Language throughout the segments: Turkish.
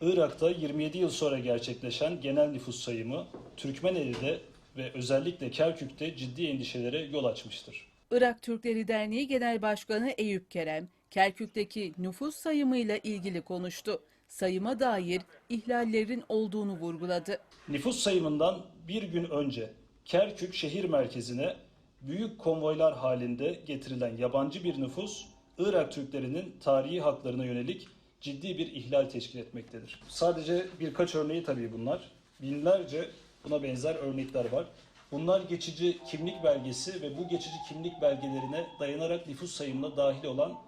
Irak'ta 27 yıl sonra gerçekleşen genel nüfus sayımı Türkmeneli'de ve özellikle Kerkük'te ciddi endişelere yol açmıştır. Irak Türkleri Derneği Genel Başkanı Eyüp Kerem, Kerkük'teki nüfus sayımıyla ilgili konuştu. Sayıma dair ihlallerin olduğunu vurguladı. Nüfus sayımından bir gün önce Kerkük şehir merkezine büyük konvoylar halinde getirilen yabancı bir nüfus, Irak Türklerinin tarihi haklarına yönelik ciddi bir ihlal teşkil etmektedir. Sadece birkaç örneği tabii bunlar. Binlerce buna benzer örnekler var. Bunlar geçici kimlik belgesi ve bu geçici kimlik belgelerine dayanarak nüfus sayımına dahil olan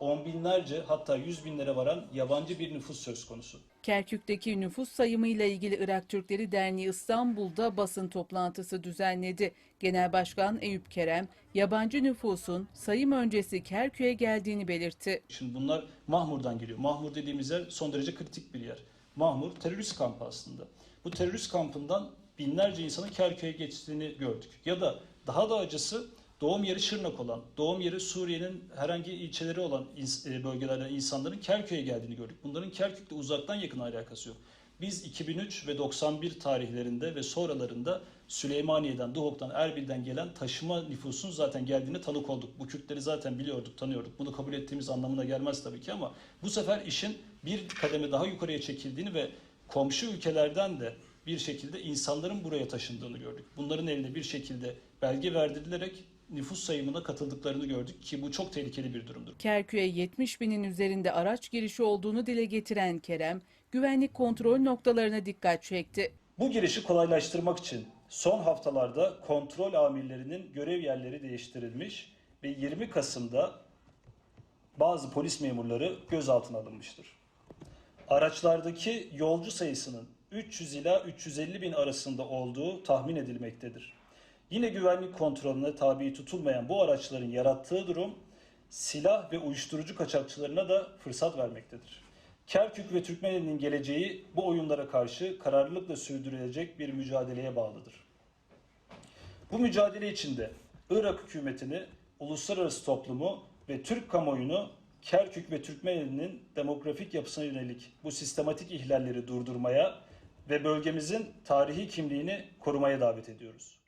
on binlerce hatta yüz binlere varan yabancı bir nüfus söz konusu. Kerkük'teki nüfus sayımıyla ilgili Irak Türkleri Derneği İstanbul'da basın toplantısı düzenledi. Genel Başkan Eyüp Kerem, yabancı nüfusun sayım öncesi Kerkük'e geldiğini belirtti. Şimdi bunlar Mahmur'dan geliyor. Mahmur dediğimiz yer son derece kritik bir yer. Mahmur terörist kampı aslında. Bu terörist kampından binlerce insanın Kerkük'e geçtiğini gördük. Ya da daha da acısı doğum yeri Şırnak olan, doğum yeri Suriye'nin herhangi ilçeleri olan e, bölgelerden insanların Kerkük'e geldiğini gördük. Bunların Kerkük'le uzaktan yakın alakası yok. Biz 2003 ve 91 tarihlerinde ve sonralarında Süleymaniye'den, Duhok'tan, Erbil'den gelen taşıma nüfusun zaten geldiğine tanık olduk. Bu Kürtleri zaten biliyorduk, tanıyorduk. Bunu kabul ettiğimiz anlamına gelmez tabii ki ama bu sefer işin bir kademe daha yukarıya çekildiğini ve komşu ülkelerden de bir şekilde insanların buraya taşındığını gördük. Bunların eline bir şekilde belge verdirilerek nüfus sayımına katıldıklarını gördük ki bu çok tehlikeli bir durumdur. Kerkük'e 70 binin üzerinde araç girişi olduğunu dile getiren Kerem, güvenlik kontrol noktalarına dikkat çekti. Bu girişi kolaylaştırmak için son haftalarda kontrol amirlerinin görev yerleri değiştirilmiş ve 20 Kasım'da bazı polis memurları gözaltına alınmıştır. Araçlardaki yolcu sayısının 300 ila 350 bin arasında olduğu tahmin edilmektedir. Yine güvenlik kontrolüne tabi tutulmayan bu araçların yarattığı durum silah ve uyuşturucu kaçakçılarına da fırsat vermektedir. Kerkük ve Türkmeneli'nin geleceği bu oyunlara karşı kararlılıkla sürdürülecek bir mücadeleye bağlıdır. Bu mücadele içinde Irak hükümetini, uluslararası toplumu ve Türk kamuoyunu Kerkük ve Türkmeneli'nin demografik yapısına yönelik bu sistematik ihlalleri durdurmaya ve bölgemizin tarihi kimliğini korumaya davet ediyoruz.